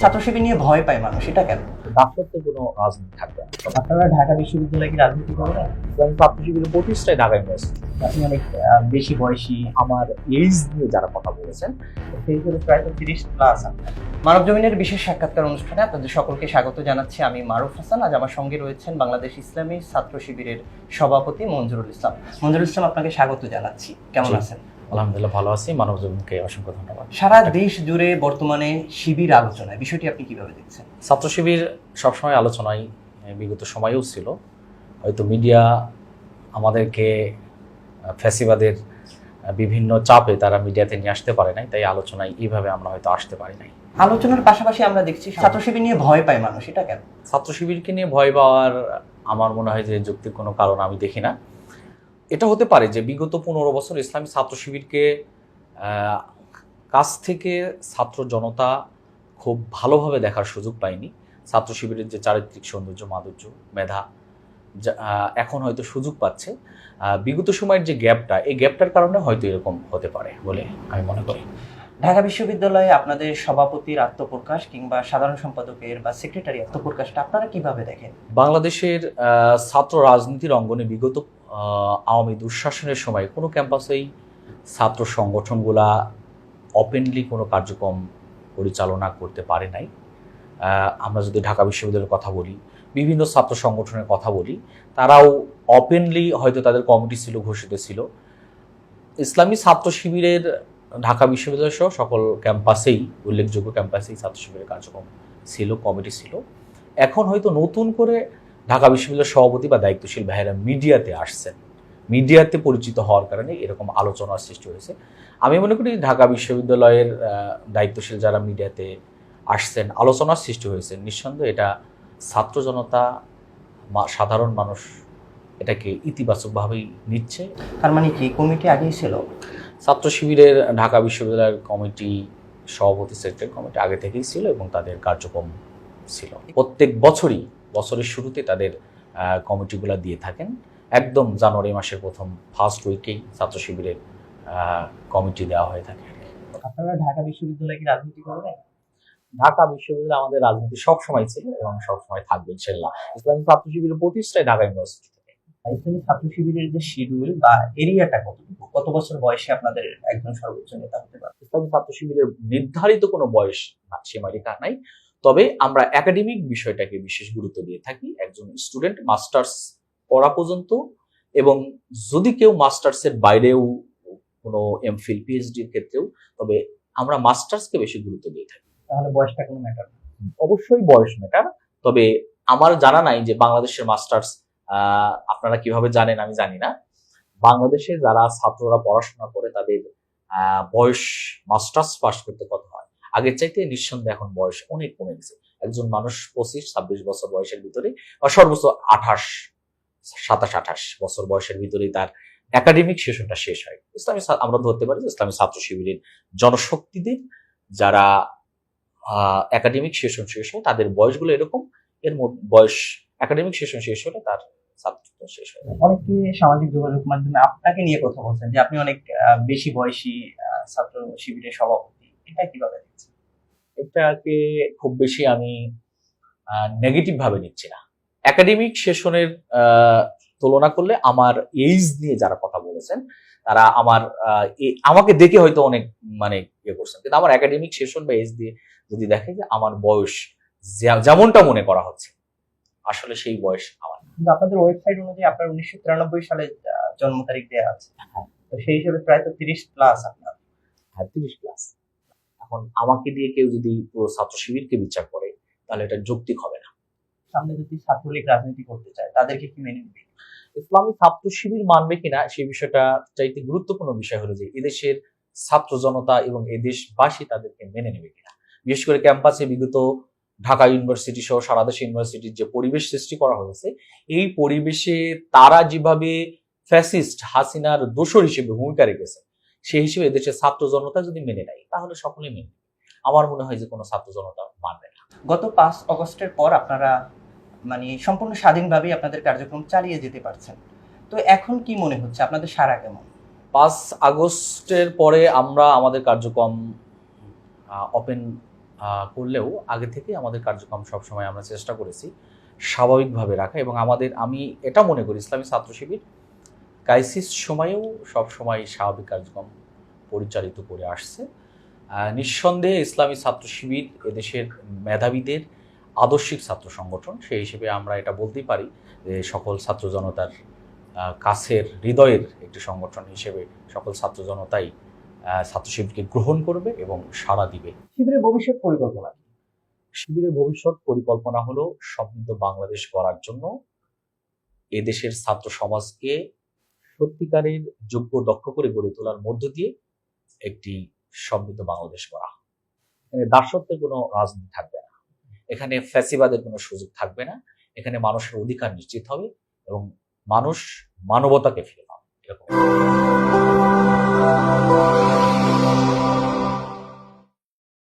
ছাত্রশিবির নিয়ে ভয় পায় মানুষ এটা কেন? দাম্পত্য কোনো রাজনীতি থাকবে আপনারা ঢাকা বিশ্ববিদ্যালয়ে কি রাজনীতি করবেন ইসলামী ছাত্র শিবিরের প্রতিষ্ঠায় ঢাকা ইউনিভার্সিটি। আপনি অনেক বেশি বয়সী আমার এইজ নিয়ে যারা কথা বলেছেন সেই হিসেবে প্রায় তো তিরিশ প্লাস আপনার। মানব জমিনের বিশেষ সাক্ষাৎকার অনুষ্ঠানে আপনাদের সকলকে স্বাগত জানাচ্ছি আমি মারুফ হাসান। আজ আমার সঙ্গে রয়েছেন বাংলাদেশ ইসলামী ছাত্র শিবিরের সভাপতি মঞ্জুরুল ইসলাম। মঞ্জুরুল ইসলাম আপনাকে স্বাগত জানাচ্ছি। কেমন আছেন? আলহামদুলিল্লাহ ভালো আছি। মানব জীবনকে অসংখ্য ধন্যবাদ। সারা দেশ জুড়ে বর্তমানে শিবির আলোচনায় বিষয়টি আপনি কীভাবে দেখছেন? ছাত্র শিবির সবসময় আলোচনায় বিগত সময়েও ছিল। হয়তো মিডিয়া আমাদেরকে ফ্যাসিবাদের বিভিন্ন চাপে তারা মিডিয়াতে নিয়ে আসতে পারে নাই তাই আলোচনায় এইভাবে আমরা হয়তো আসতে পারি নাই। আলোচনার পাশাপাশি আমরা দেখছি ছাত্র শিবির নিয়ে ভয় পায় মানুষ এটা কেন? ছাত্র শিবিরকে নিয়ে ভয় পাওয়ার আমার মনে হয় যে যুক্তির কোনো কারণ আমি দেখি না। এটা হতে পারে যে বিগত পনেরো বছর ইসলামী ছাত্র শিবিরকে কাছ থেকে ছাত্র জনতা খুব ভালোভাবে দেখার সুযোগ পায়নি। ছাত্র শিবিরের যে চারিত্রিক সৌন্দর্য মাধুর্য মেধা এখন হয়তো সুযোগ পাচ্ছে। বিগত সময়ের যে গ্যাপটা এই গ্যাপটার কারণে হয়তো এরকম হতে পারে বলে আমি মনে করি। ঢাকা বিশ্ববিদ্যালয়ে আপনাদের সভাপতির আত্মপ্রকাশ কিংবা সাধারণ সম্পাদকের বা সেক্রেটারি আত্মপ্রকাশটা আপনারা কীভাবে দেখেন? বাংলাদেশের ছাত্র রাজনীতির অঙ্গনে বিগত আওয়ামী দুঃশাসনের সময় কোনো ক্যাম্পাসেই ছাত্র সংগঠনগুলা ওপেনলি কোনো কার্যক্রম পরিচালনা করতে পারে নাই। আমরা যদি ঢাকা বিশ্ববিদ্যালয়ের কথা বলি, বিভিন্ন ছাত্র সংগঠনের কথা বলি, তারাও ওপেনলি হয়তো তাদের কমিটি ছিল, ঘোষিত ছিল। ইসলামী ছাত্র শিবিরের ঢাকা বিশ্ববিদ্যালয় সহ সকল ক্যাম্পাসেই, উল্লেখযোগ্য ক্যাম্পাসেই ছাত্র শিবিরের কার্যক্রম ছিল, কমিটি ছিল। এখন হয়তো নতুন করে ঢাকা বিশ্ববিদ্যালয়ের সভাপতি বা দায়িত্বশীল ভাইয়েরা মিডিয়াতে আসছেন। মিডিয়াতে পরিচিত হওয়ার কারণে এরকম আলোচনার সৃষ্টি হয়েছে। আমি মনে করি ঢাকা বিশ্ববিদ্যালয়ের দায়িত্বশীল যারা মিডিয়াতে আসছেন আলোচনার সৃষ্টি হয়েছে। নিঃসন্দেহে এটা ছাত্র জনতা সাধারণ মানুষ এটাকে ইতিবাচকভাবেই নিচ্ছে। তার মানে কি? কমিটি আগেই ছিল? ছাত্র শিবিরের ঢাকা বিশ্ববিদ্যালয়ের কমিটি সভাপতি সেক্রেটারি কমিটি আগে থেকেই ছিল এবং তাদের কার্যক্রম ছিল। প্রত্যেক বছরই বছরের শুরুতে তাদের কমিটিগুলো দিয়ে থাকেন। একদম জানুয়ারি মাসের প্রথম ফার্স্ট উইকেই ছাত্র শিবিরের কমিটি দেওয়া হয়ে থাকে। আপনারা ঢাকা বিশ্ববিদ্যালয়ে কি রাজনীতি করবেন? ঢাকা বিশ্ববিদ্যালয় আমাদের রাজনীতি সবসময় ছিল এবং সবসময় থাকবে ইনশাল্লাহ ইসলামী ছাত্র শিবিরের প্রতিষ্ঠায় ঢাকা ইউনিভার্সিটি। থেকে ইসলামী ছাত্র শিবিরের যে শিডিউল বা এরিয়াটা কতটুকু? কত বছর বয়সে আপনাদের একজন সর্বোচ্চ নেতা হতে পারে? ইসলামী ছাত্র শিবিরের নির্ধারিত কোনো বয়স সীমারেখা নাই। তবে আমরা একাডেমিক বিষয়টাকে বিশেষ গুরুত্ব দিয়ে থাকি একজন স্টুডেন্ট মাস্টার্স পড়া পর্যন্ত এবং যদি কেউ মাস্টার্স এর বাইরেও কোনো এমফিল পিএইচডি এর ক্ষেত্রেও তবে আমরা মাস্টার্সকে বেশি গুরুত্ব দিয়ে থাকি। তাহলে বয়সটা কোনো ম্যাটার অবশ্যই বয়স ম্যাটার তবে আমার জানা নাই যে বাংলাদেশের মাস্টার্স আপনারা কীভাবে জানেন আমি জানি না। বাংলাদেশে যারা ছাত্ররা পড়াশোনা করে তাদের আহ, বয়স মাস্টার্স পাস করতে কত আগের চাইতে নিঃসন্দেহে এখন বয়স অনেক কমে গেছে। একজন মানুষ পঁচিশ, ছাব্বিশ বছর বয়সের ভিতরে বা সর্বোচ্চ আঠাশ, সাতাশ, আঠাশ বছর বয়সের ভিতরেই তার একাডেমিক সেশনটা শেষ হয়। ইসলামী আমরা ধরতে পারি যে ইসলামী ছাত্র শিবিরের জনশক্তিদের যারা একাডেমিক সেশন শেষ হয়, তাদের বয়সগুলো এরকম, এর বয়স একাডেমিক সেশন শেষ হলে তার শেষ হয়ে। অনেকে সামাজিক যোগাযোগ মাধ্যমে আপনাকে নিয়ে কথা বলছেন যে আপনি অনেক বেশি বয়সী ছাত্র শিবিরের সভাপতি। এটা কীভাবে দেখছেন? এটাকে খুব বেশি আমি নেগেটিভ ভাবে নিচ্ছি না। একাডেমিক সেশনের তুলনা করলে আমার এইজ নিয়ে যারা কথা বলেছেন তারা আমার আমাকে দেখে হয়তো অনেক মানে ইয়ে করছেন। কিন্তু আমার একাডেমিক সেশন বা এজ দিয়ে যদি দেখে যে আমার বয়স যেমনটা মনে করা হচ্ছে আসলে সেই বয়স আমার কিন্তু আপনাদের ওয়েবসাইট অনুযায়ী আপনার উনিশশো তিরানব্বই সালে জন্ম তারিখ দেওয়া আছে। তো সেই হিসেবে প্রায় তো তিরিশ প্লাস আপনার। হ্যাঁ তিরিশ প্লাস এখন আমাকে দিয়ে কেউ যদি পুরো ছাত্র শিবিরকে বিচার করে, তাহলে এটা যৌক্তিক হবে না। সামনে যদি ছাত্রলীগ রাজনীতি করতে চায়, তাদেরকে কি মেনে নিবে? ইসলামী ছাত্র শিবির মানবে কিনা, সেই বিষয়টা চাইতে গুরুত্বপূর্ণ বিষয় হলো যে, এদেশের ছাত্র জনতা এবং এদেশবাসী তাদেরকে মেনে নেবে কিনা। বিশেষ করে ক্যাম্পাসে বিগত ঢাকা ইউনিভার্সিটি সহ সারা দেশ ইউনিভার্সিটির যে পরিবেশ সৃষ্টি করা হয়েছে, এই পরিবেশে তারা যেভাবে ফ্যাসিস্ট হাসিনার দোষর হিসেবে ভূমিকা রেখেছে সেই হিসেবে এদেশের ছাত্র জনতা যদি মেনে নেয়, তাহলে সকলেই মেনে আমার মনে হয় যে কোনো ছাত্র জনতা মানবে না। গত পাঁচ অগস্টের পর আপনারা মানে সম্পূর্ণ স্বাধীনভাবেই আপনাদের কার্যক্রম চালিয়ে যেতে পারছেন। তো এখন কি মনে হচ্ছে? আপনাদের সারা কেমন? পাঁচ আগস্টের পরে আমরা আমাদের কার্যক্রম ওপেন করলেও আগে থেকে আমাদের কার্যক্রম সবসময় আমরা চেষ্টা করেছি স্বাভাবিকভাবে রাখা এবং আমাদের, আমি এটা মনে করি, ইসলামী ছাত্র শিবির ক্রাইসিস সময়েও সবসময় স্বাভাবিক কার্যক্রম পরিচালিত করে আসছে। নিঃসন্দেহে ইসলামী ছাত্র শিবির এদেশের মেধাবীদের আদর্শিক ছাত্র সংগঠন। সেই হিসেবে আমরা এটা বলতেই পারি যে সকল ছাত্র জনতার কাছের হৃদয়ের একটি সংগঠন হিসেবে সকল ছাত্র জনতাই ছাত্র শিবিরকে গ্রহণ করবে এবং সাড়া দিবে। শিবিরের ভবিষ্যৎ পরিকল্পনা শিবিরের ভবিষ্যৎ পরিকল্পনা হলো সমৃদ্ধ বাংলাদেশ গড়ার জন্য এদেশের ছাত্র সমাজকে সত্যিকারের যোগ্য দক্ষ করে গড়ে তোলার মধ্য দিয়ে একটি সমৃদ্ধ বাংলাদেশ করা এখানে দাসত্বের কোনো রাজনীতি থাকবে না। এখানে ফ্যাসিবাদের কোনো সুযোগ থাকবে না। এখানে মানুষের অধিকার নিশ্চিত হবে এবং মানুষ মানবতাকে ফিরে পাবে। এরকম।